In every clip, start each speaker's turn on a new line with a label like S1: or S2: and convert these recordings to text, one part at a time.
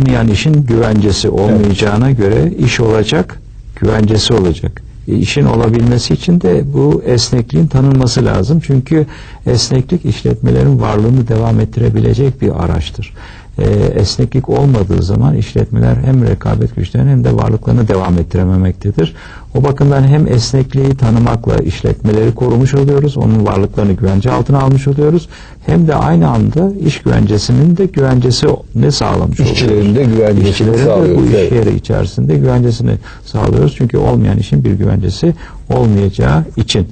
S1: olmayan işin güvencesi olmayacağına göre iş olacak, güvencesi olacak. E, işin olabilmesi için de bu esnekliğin tanınması lazım. Çünkü esneklik işletmelerin varlığını devam ettirebilecek bir araçtır. E, esneklik olmadığı zaman işletmeler hem rekabet güçlerini hem de varlıklarını devam ettirememektedir. O bakımdan hem esnekliği tanımakla işletmeleri korumuş oluyoruz, onun varlıklarını güvence altına almış oluyoruz. Hem de aynı anda iş güvencesinin de güvencesini sağlamış oluyoruz.
S2: İşçilerin de güvencesini
S1: İşçilerin de
S2: sağlıyoruz,
S1: bu iş yeri içerisinde güvencesini sağlıyoruz. Çünkü olmayan işin bir güvencesi olmayacağı için.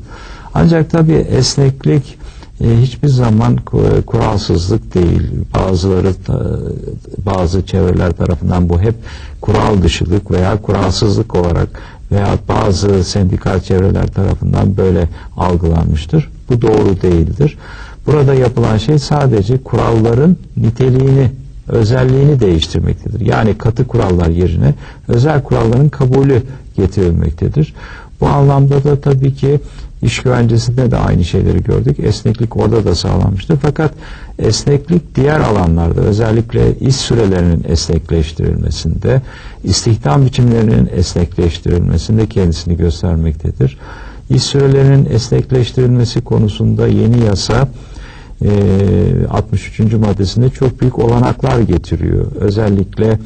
S1: Ancak tabii esneklik hiçbir zaman ku- kuralsızlık değil. Bazıları ta- bazı çevreler tarafından bu hep kural dışılık veya kuralsızlık olarak veya bazı sendikal çevreler tarafından böyle algılanmıştır. Bu doğru değildir. Burada yapılan şey sadece kuralların niteliğini özelliğini değiştirmektedir. Yani katı kurallar yerine özel kuralların kabulü getirilmektedir. Bu anlamda da tabii ki iş güvencesinde de aynı şeyleri gördük. Esneklik orada da sağlanmıştır. Fakat esneklik diğer alanlarda özellikle iş sürelerinin esnekleştirilmesinde, istihdam biçimlerinin esnekleştirilmesinde kendisini göstermektedir. İş sürelerinin esnekleştirilmesi konusunda yeni yasa e, 63. maddesinde çok büyük olanaklar getiriyor. Özellikle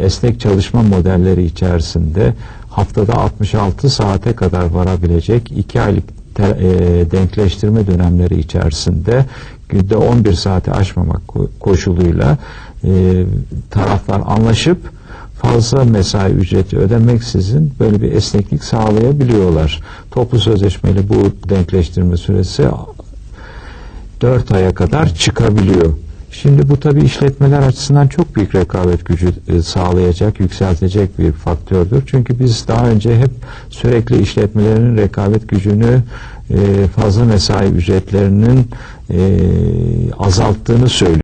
S1: esnek çalışma modelleri içerisinde haftada 66 saate kadar varabilecek 2 aylık te- e, denkleştirme dönemleri içerisinde günde 11 saati aşmamak ko- koşuluyla e, taraflar anlaşıp fazla mesai ücreti ödemeksizin böyle bir esneklik sağlayabiliyorlar. Toplu sözleşmeyle bu denkleştirme süresi 4 aya kadar çıkabiliyor. Şimdi bu tabii işletmeler açısından çok büyük rekabet gücü e, sağlayacak, yükseltecek bir faktördür. Çünkü biz daha önce hep sürekli işletmelerin rekabet gücünü e, fazla mesai ücretlerinin e, azalttığını söylüyoruz.